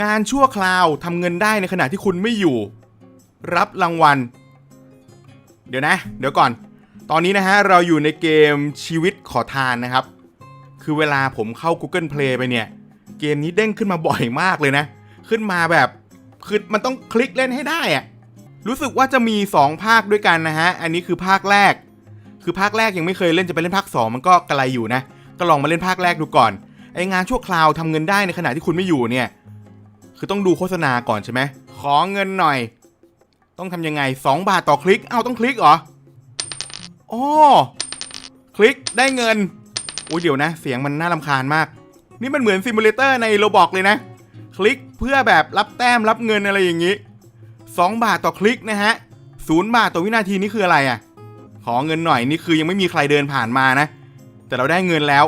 งานชั่วคราวทำเงินได้ในขณะที่คุณไม่อยู่ รับรางวัล เดี๋ยวนะ เดี๋ยวก่อน ตอนนี้นะฮะเราอยู่ในเกมชีวิตขอทานนะครับ คือเวลาผมเข้า Google Play ไปเนี่ย เกมนี้เด้งขึ้นมาบ่อยมากเลยนะ ขึ้นมาแบบคือมันต้องคลิกเล่นให้ได้อะรู้สึกว่าจะมี 2 ภาคด้วยกันนะฮะ อันนี้คือภาคแรก คือภาคแรกยังไม่เคยเล่นจะไปเล่นภาค 2 มันก็กระไรอยู่นะ ก็ลองมาเล่นภาคแรกดูก่อน ไองานชั่วคราวทำเงินได้ในขณะที่คุณไม่อยู่เนี่ย คือต้องดูโฆษณาก่อนใช่ไหมขอเงินหน่อย ต้องทำยังไง 2 บาทต่อคลิก เอ้าต้องคลิกเหรออ๋อคลิกได้เงินอุ้ยเดี๋ยวนะ เสียงมันน่ารำคาญมาก นี่มันเหมือนซิมูเลเตอร์ในโรบอกเลยนะ คลิกเพื่อแบบรับแต้มรับเงินอะไรอย่างนี้ 2 บาทต่อคลิกนะฮะศูนย์บาทต่อวินาทีนี่คืออะไรอะ่ะ ขอเงินหน่อยนี่คือยังไม่มีใครเดินผ่านมานะ แต่เราได้เงินแล้ว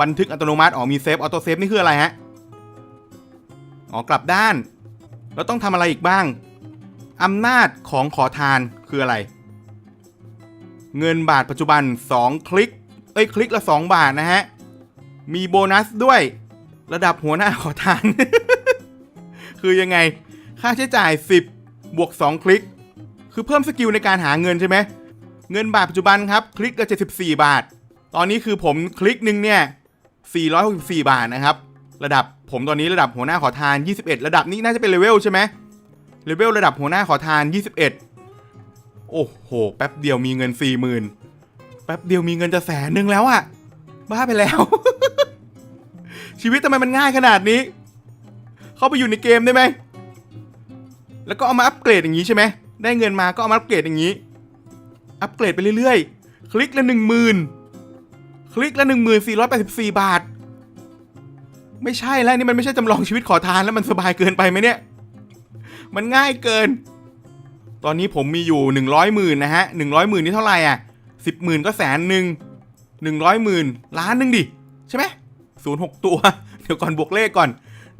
บันทึกอัตโนมัติอ๋อมีเซฟออโต้เซฟนี่คืออะไรฮะ อ๋อกลับด้าน แล้วต้องทำอะไรอีกบ้างอำนาจของขอทานคืออะไร เงินบาทปัจจุบัน 2 คลิก เอ้ยคลิกละ 2 บาทนะฮะ มีโบนัสด้วย ระดับหัวหน้าขอทาน คือยังไง ค่าใช้จ่าย 10 บวก 2 คลิก คือเพิ่มสกิลในการหาเงินใช่ไหม เงินบาทปัจจุบันครับ คลิกละ74 บาท ตอนนี้คือผมคลิกหนึ่งเนี่ย 464 บาทนะครับ ระดับผมตอนนี้ระดับหัวหน้าขอทาน 21 ระดับนี้น่าจะเป็นเลเวลใช่ไหมเลเวลระดับหัวหน้าขอทาน 21 โอ้โห แป๊บเดียวมีเงิน 40,000 แป๊บเดียวมีเงินจะแสนหนึ่งแล้วอะบ้าไปแล้ว ชีวิตทำไมมันง่ายขนาดนี้ เข้าไปอยู่ในเกมได้ไหม แล้วก็เอามาอัปเกรดอย่างนี้ใช่ไหม ได้เงินมาก็เอามาอัปเกรดอย่างนี้ อัปเกรดไปเรื่อยๆ คลิกละหนึ่งหมื่นคลิกละหนึ่งหมื่นสี่ร้อยแปดสิบสี่บาท ไม่ใช่แล้วนี่มันไม่ใช่จำลองชีวิตขอทานแล้วมันสบายเกินไปไหมเนี่ย มันง่ายเกิน ตอนนี้ผมมีอยู่หนึ่งร้อยหมื่นนะฮะหนึ่งร้อยหมื่นนี่เท่าไหร่อะสิบหมื่นก็แสนหนึ่งหนึ่งร้อยหมื่นล้านหนึ่งดิ ใช่ไหมศูนย์หกตัว เดี๋ยวก่อนบวกเลขก่อน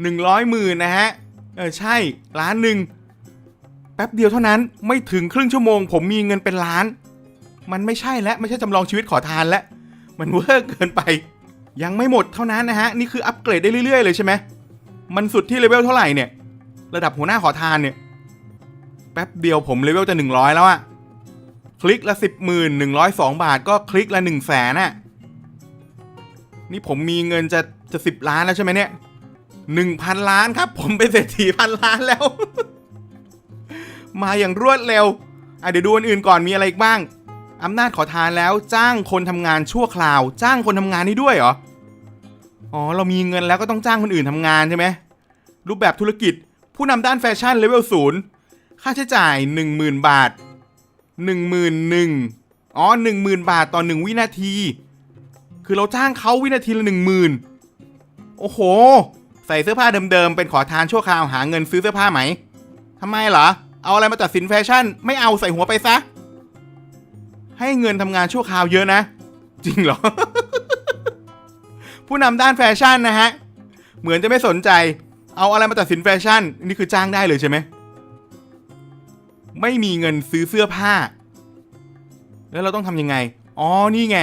หนึ่งร้อยหมื่นนะฮะ เออใช่ล้านหนึ่งแป๊บเดียวเท่านั้นไม่ถึงครึ่งชั่วโมง ผมมีเงินเป็นล้าน มันไม่ใช่และไม่ใช่จำลองชีวิตขอทานแล้วมันเวอร์เกินไป ยังไม่หมดเท่านั้นนะฮะ นี่คืออัปเกรดได้เรื่อยๆเลยใช่ไหมมันสุดที่เลเวลเท่าไหร่เนี่ย ระดับหัวหน้าขอทานเนี่ย แป๊บเดียวผมเลเวลจะ 100 แล้วอะคลิกละสิบหมื่นหนึ่งร้อยสองบาท ก็คลิกละหนึ่งแสนอะนี่ผมมีเงินจะจะสิบล้านแล้วใช่ไหมเนี่ยหนึ่งพันล้านครับ ผมเป็นเศรษฐีพันล้านแล้ว มาอย่างรวดเร็วอะเดี๋ยวดูอันอื่นก่อนมีอะไรอีกบ้าง อำนาจขอทานแล้วจ้างคนทำงานชั่วคราว จ้างคนทำงานนี่ด้วยเหรอ อ๋อ เรามีเงินแล้วก็ต้องจ้างคนอื่นทำงานใช่ไหม รูปแบบธุรกิจ ผู้นำด้านแฟชั่นเลเวลศูนย์ค่าใช้จ่าย 10,000 บาท 11,000อ๋อ 10,000 บาทต่อ 1 วินาที คือเราจ้างเขาวินาทีละ 10,000 โอ้โห ใส่เสื้อผ้าเดิมๆ เป็นขอทานชั่วคราวหาเงินซื้อเสื้อผ้าไหมทำไมเหรอ เอาอะไรมาตัดสินแฟชั่น ไม่เอาใส่หัวไปซะ ให้เงินทำงานชั่วคราวเยอะนะ จริงเหรอ ผู้นำด้านแฟชั่นนะฮะ เหมือนจะไม่สนใจ เอาอะไรมาตัดสินแฟชั่น นี่คือจ้างได้เลยใช่ไหม ไม่มีเงินซื้อเสื้อผ้า แล้วเราต้องทำยังไง อ๋อ นี่ไง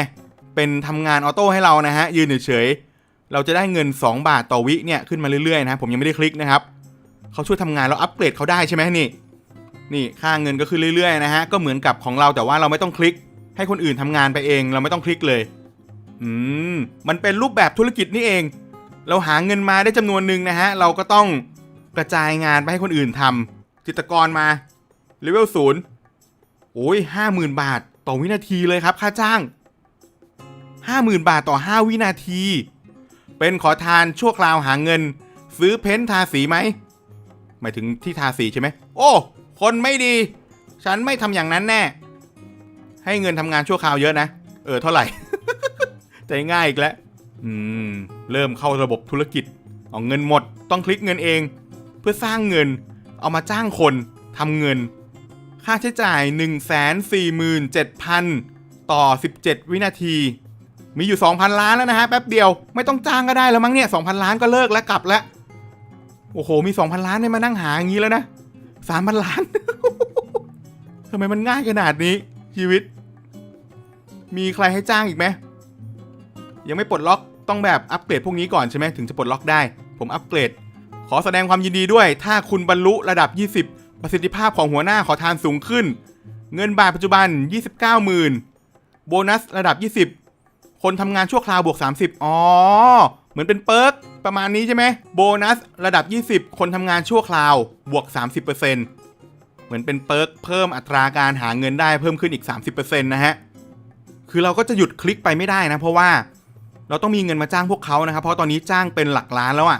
เป็นทำงานออโต้ให้เรานะฮะ ยืนเฉยๆ เราจะได้เงิน 2 บาทต่อวิเนี่ยขึ้นมาเรื่อยๆนะผมยังไม่ได้คลิกนะครับ เขาช่วยทำงานแล้วอัปเกรดเขาได้ใช่ไหมนี่ นี่ค่าเงินก็ขึ้นเรื่อยๆนะฮะก็เหมือนกับของเราแต่ว่าเราไม่ต้องคลิก ให้คนอื่นทำงานไปเอง เราไม่ต้องคลิกเลย อืมมันเป็นรูปแบบธุรกิจนี่เอง เราหาเงินมาได้จำนวนหนึ่งนะฮะเราก็ต้องกระจายงานไปให้คนอื่นทำจิตกรมาเลเวลศูนย์โอ้ยห้าหมื่นบาทต่อวินาทีเลยครับ ค่าจ้างห้าหมื่นบาทต่อห้าวินาที เป็นขอทานชั่วคราวหาเงิน ซื้อเพ้นท์ทาสีไหมหมายถึงที่ทาสีใช่ไหมโอ้ คนไม่ดี ฉันไม่ทำอย่างนั้นแน่ ให้เงินทำงานชั่วคราวเยอะนะ เออเท่าไหร่ ใจง่ายอีกแล้ว อืม เริ่มเข้าระบบธุรกิจ เอาเงินหมด ต้องคลิกเงินเอง เพื่อสร้างเงิน เอามาจ้างคนทำเงิน ค่าใช้จ่าย 147,000 ต่อ 17 วินาที มีอยู่ 2,000 ล้านแล้วนะฮะแป๊บเดียว ไม่ต้องจ้างก็ได้แล้วมั้งเนี่ย 2,000 ล้านก็เลิกแล้วกลับแล้ว โอ้โห มี 2,000 ล้านเนี่ยมานั่งหาอย่างนี้แล้วนะ 3,000ล้าน ทำไมมันง่ายขนาดนี้ ชีวิต มีใครให้จ้างอีกไหมยังไม่ปลดล็อกต้องแบบอัปเกรดพวกนี้ก่อนใช่ไหมถึงจะปลดล็อกได้ ผมอัปเกรด ขอแสดงความยินดีด้วย ถ้าคุณบรรลุระดับ 20 ประสิทธิภาพของหัวหน้าขอทานสูงขึ้น เงินบาทปัจจุบัน 29,000โบนัสระดับ 20 คนทำงานชั่วคราวบวก 30 อ๋อ เหมือนเป็นเปิร์ก ประมาณนี้ใช่ไหมโบนัสระดับ 20 คนทำงานชั่วคราว บวก 30%เหมือนเป็นเปิร์กเพิ่มอัตราการหาเงินได้เพิ่มขึ้นอีก 30%นะฮะ คือเราก็จะหยุดคลิกไปไม่ได้นะ เพราะว่าเราต้องมีเงินมาจ้างพวกเขานะครับ เพราะตอนนี้จ้างเป็นหลักล้านแล้วอะ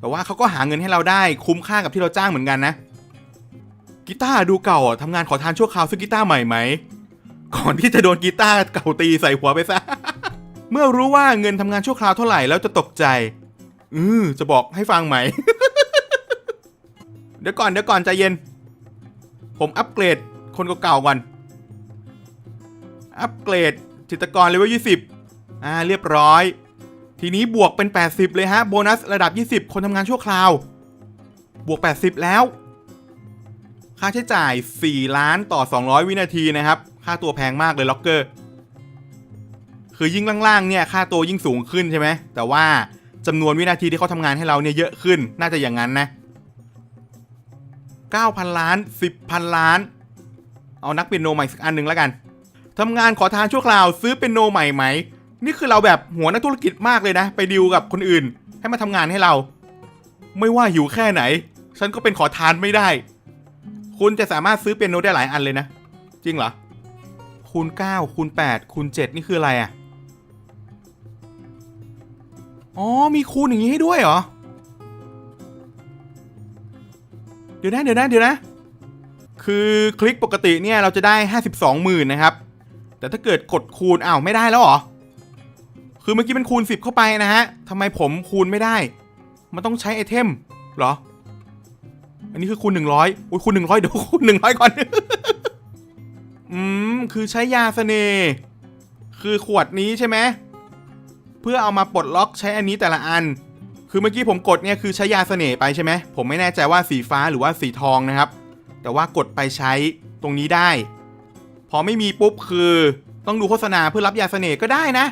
แต่ว่าเขาก็หาเงินให้เราได้คุ้มค่ากับที่เราจ้างเหมือนกันนะกีตาร์ดูเก่าทำงานขอทานชั่วคราวซื้อกีตาร์ใหม่ไหมก่อนที่จะโดนกีตาร์เก่าตีใส่หัวไปซะ เมื่อรู้ว่าเงินทำงานชั่วคราวเท่าไหร่แล้วจะตกใจ อือจะบอกให้ฟังไหม เดี๋ยวก่อนเดี๋ยวก่อนใจเย็น ผมอัปเกรดคนเก่าๆก่อน อัปเกรดจิตกรเลเวล20อ่าเรียบร้อย ทีนี้บวกเป็น 80 เลยฮะ โบนัสระดับ 20 คนทำงานชั่วคราว บวก 80 แล้ว ค่าใช้จ่าย 4 ล้านต่อ 200 วินาทีนะครับ ค่าตัวแพงมากเลยล็อกเกอร์ คือยิ่งล่างๆเนี่ยค่าตัวยิ่งสูงขึ้นใช่ไหมแต่ว่าจำนวนวินาทีที่เขาทำงานให้เราเนี่ยเยอะขึ้นน่าจะอย่างนั้นนะ9,000 ล้าน 10,000 ล้าน เอานักเปียโนใหม่สักอันหนึ่งแล้วกันทำงานขอทานชั่วคราวซื้อเป็นโนใหม่ไหม นี่คือเราแบบหัวนักธุรกิจมากเลยนะ ไปดิวกับคนอื่น ให้มาทำงานให้เรา ไม่ว่าหิวแค่ไหน ฉันก็เป็นขอทานไม่ได้ คุณจะสามารถซื้อเปียโนได้หลายอันเลยนะ จริงเหรอคูณ9คูณ8คูณ7นี่คืออะไรอะ อ๋อ มีคูณอย่างนี้ให้ด้วยเหรอ เดี๋ยวนะ เดี๋ยวนะ เดี๋ยวนะ คือคลิกปกติเนี่ยเราจะได้ 52หมื่นนะครับ แต่ถ้าเกิดกดคูณอ้าวไม่ได้แล้วเหรอ คือเมื่อกี้มันคูณ 10 เข้าไปนะฮะทำไมผมคูณไม่ได้ มันต้องใช้ไอเทมเหรอ อันนี้คือคูณ 100อุ้ยคูณ 100 เดี๋ยวคูณ 100 ก่อน อืม คือใช้ยาเสน่ห์ คือขวดนี้ใช่ไหม เพื่อเอามาปลดล็อกใช้อันนี้แต่ละอัน คือเมื่อกี้ผมกดเนี่ยคือใช้ยาเสน่ห์ไปใช่ไหมผมไม่แน่ใจว่าสีฟ้าหรือว่าสีทองนะครับ แต่ว่ากดไปใช้ตรงนี้ได้ พอไม่มีปุ๊บคือต้องดูโฆษณาเพื่อรับยาเสน่ห์ก็ได้นะ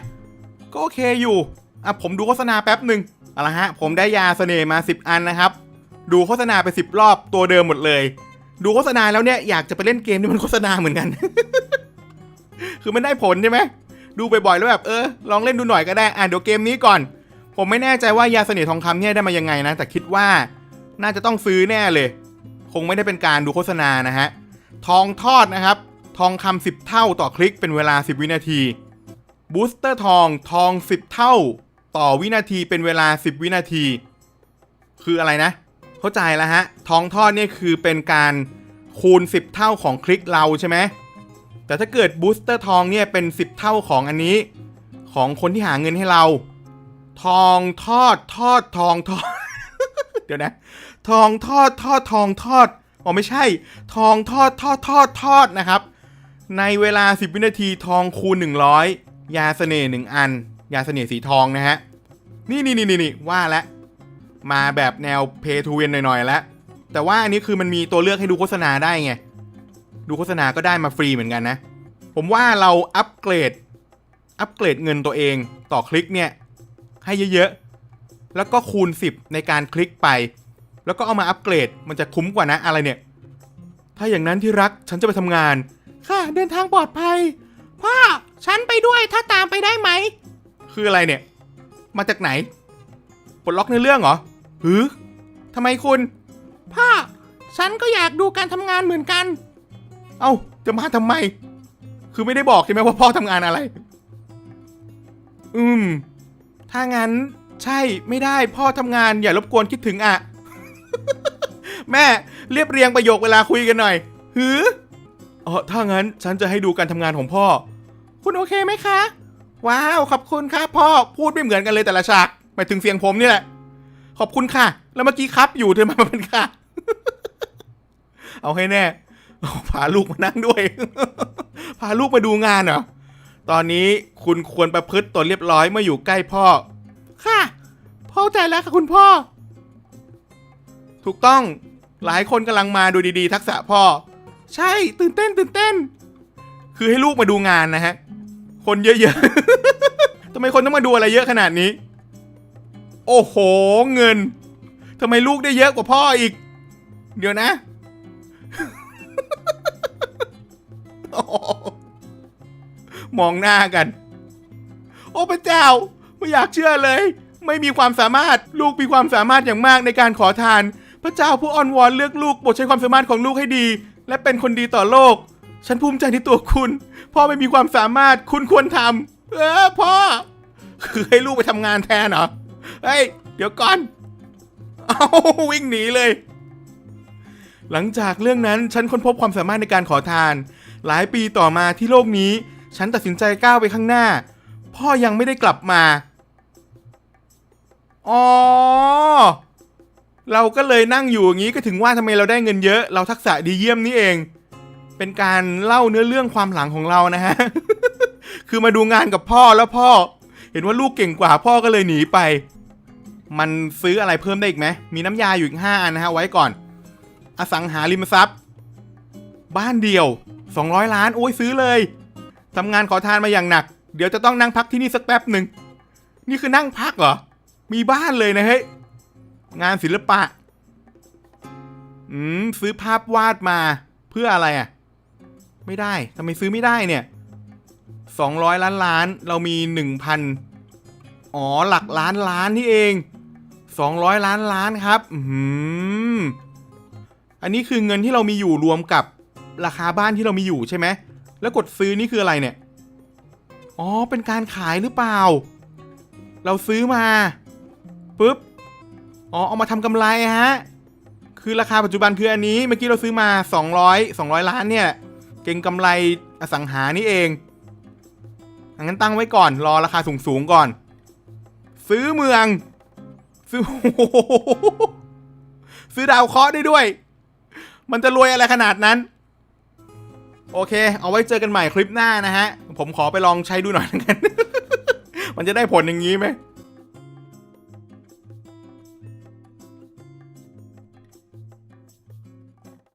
ก็โอเคอยู่อะผมดูโฆษณาแป๊บหนึ่งเอาละฮะผมได้ยาเสน่ห์มา 10 อันนะครับ ดูโฆษณาไป 10 รอบตัวเดิมหมดเลย ดูโฆษณาแล้วเนี่ยอยากจะไปเล่นเกมที่มันโฆษณาเหมือนกัน คือมันได้ผลใช่ไหม ดูบ่อยๆแล้วแบบเออลองเล่นดูหน่อยก็ได้อะเดี๋ยวเกมนี้ก่อน ผมไม่แน่ใจว่ายาเสน่ห์ทองคำเนี่ยได้มายังไงนะ แต่คิดว่าน่าจะต้องซื้อแน่เลย คงไม่ได้เป็นการดูโฆษณานะฮะทองทอดนะครับ ทองคำ10เท่าต่อคลิกเป็นเวลา 10 วินาทีบูสเตอร์ทองทอง 10 เท่า ต่อวินาทีเป็นเวลา 10 วินาที คืออะไรนะ เข้าใจแล้วฮะทองทอดเนี่ยคือเป็นการคูณ 10 เท่าของคลิกเราใช่ไหม แต่ถ้าเกิดบูสเตอร์ทองเนี่ยเป็น 10 เท่าของอันนี้ ของคนที่หาเงินให้เรา ทองทอดทอดทองทอด เดี๋ยวนะ ทองทอดทอดทองทอดอ๋อไม่ใช่ ทองทอดทอดทอดทอดนะครับ ในเวลา 10 วินาทีทองคูณ 100 ยาเสน่ห์หนึ่งอัน ยาเสน่ห์สีทองนะฮะ นี่นี่นี่นี่ว่าแล้วมาแบบแนวเพทูเวนหน่อยๆแล้วแต่ว่าอันนี้คือมันมีตัวเลือกให้ดูโฆษณาได้ไง ดูโฆษณาก็ได้มาฟรีเหมือนกันนะ ผมว่าเราอัปเกรด อัปเกรดเงินตัวเองต่อคลิกเนี่ย ให้เยอะๆ แล้วก็คูณ 10 ในการคลิกไป แล้วก็เอามาอัปเกรดมันจะคุ้มกว่านะอะไรเนี่ย ถ้าอย่างนั้นที่รักฉันจะไปทำงาน ค่ะ เดินทางปลอดภัย พ่อ ฉันไปด้วยถ้าตามไปได้ไหม คืออะไรเนี่ย มาจากไหน ปลดล็อกในเรื่องเหรอหือทำไมคุณ พ่อ ฉันก็อยากดูการทำงานเหมือนกัน เอ้า จะมาทำไม คือไม่ได้บอกใช่ไหมว่าพ่อทำงานอะไร อืม ถ้างั้นใช่ไม่ได้พ่อทำงานอย่ารบกวนคิดถึงอะ แม่เรียบเรียงประโยคเวลาคุยกันหน่อย หือเออถ้างั้นฉันจะให้ดูการทำงานของพ่อ คุณโอเคไหมคะ ว้าว ขอบคุณครับพ่อพูดไม่เหมือนกันเลยแต่ละฉากหมายถึงเสียงผมนี่แหละขอบคุณค่ะ แล้วเมื่อกี้ครับอยู่เธอมาเป็นค่ะ เอาให้แน่ พาลูกมานั่งด้วย พาลูกมาดูงานเหรอ ตอนนี้คุณควรประพฤติตนเรียบร้อยเมื่ออยู่ใกล้พ่อ ค่ะพ่อใจแล้วค่ะคุณพ่อ ถูกต้อง หลายคนกำลังมาดูดีๆ ทักษะพ่อ ใช่ ตื่นเต้น ตื่นเต้น คือให้ลูกมาดูงานนะฮะ คนเยอะๆ ทำไมคนต้องมาดูอะไรเยอะขนาดนี้ โอ้โห เงิน ทำไมลูกได้เยอะกว่าพ่ออีก เดี๋ยวนะ มองหน้ากัน โอ้พระเจ้า ไม่อยากเชื่อเลย ไม่มีความสามารถลูกมีความสามารถอย่างมากในการขอทาน พระเจ้าผู้อ้อนวอนเลือกลูกโปรดใช้ความสามารถของลูกให้ดี และเป็นคนดีต่อโลก ฉันภูมิใจในตัวคุณ พ่อไม่มีความสามารถคุณควรทำเออพ่อ คือให้ลูกไปทำงานแทนเหรอเฮ้ยเดี๋ยวก่อนเอาวิ่งหนีเลย หลังจากเรื่องนั้นฉันค้นพบความสามารถในการขอทาน หลายปีต่อมาที่โลกนี้ ฉันตัดสินใจก้าวไปข้างหน้า พ่อยังไม่ได้กลับมา อ๋อ เราก็เลยนั่งอยู่อย่างนี้ก็ถึงว่าทำไมเราได้เงินเยอะ เราทักษะดีเยี่ยมนี่เอง เป็นการเล่าเนื้อเรื่องความหลังของเรานะฮะ คือมาดูงานกับพ่อแล้วพ่อ เห็นว่าลูกเก่งกว่าพ่อก็เลยหนีไป มันซื้ออะไรเพิ่มได้อีกไหมมีน้ำยาอยู่อีกห้าอันนะฮะไว้ก่อน อสังหาริมทรัพย์ บ้านเดียว 200 ล้านโอ้ยซื้อเลยทำงานขอทานมาอย่างหนัก เดี๋ยวจะต้องนั่งพักที่นี่สักแป๊บหนึ่ง นี่คือนั่งพักเหรอ มีบ้านเลยนะเฮ้ย งานศิลปะ อืม ซื้อภาพวาดมาเพื่ออะไรอะ ไม่ได้ทำไมซื้อไม่ได้เนี่ย200 ล้านล้าน เรามี 1,000 อ๋อ หลักล้านล้านนี่เอง 200 ล้านล้านครับ อืม อันนี้คือเงินที่เรามีอยู่รวมกับ ราคาบ้านที่เรามีอยู่ใช่ไหม แล้วกดซื้อนี่คืออะไรเนี่ย อ๋อ เป็นการขายหรือเปล่า เราซื้อมาปุ๊บ อ๋อ เอามาทำกำไรฮะ คือราคาปัจจุบันคืออันนี้ เมื่อกี้เราซื้อมา 200 200 ล้านเนี่ย เก่งกำไรอสังหานี่เอง งั้นตั้งไว้ก่อน รอราคาสูงๆก่อน ซื้อเมือง ซื้อ ซื้อดาวเคราะห์ได้ด้วย มันจะรวยอะไรขนาดนั้น โอเค เอาไว้เจอกันใหม่คลิปหน้านะฮะ ผมขอไปลองใช้ดูหน่อยแล้วกัน มันจะได้ผลอย่างนี้ไหม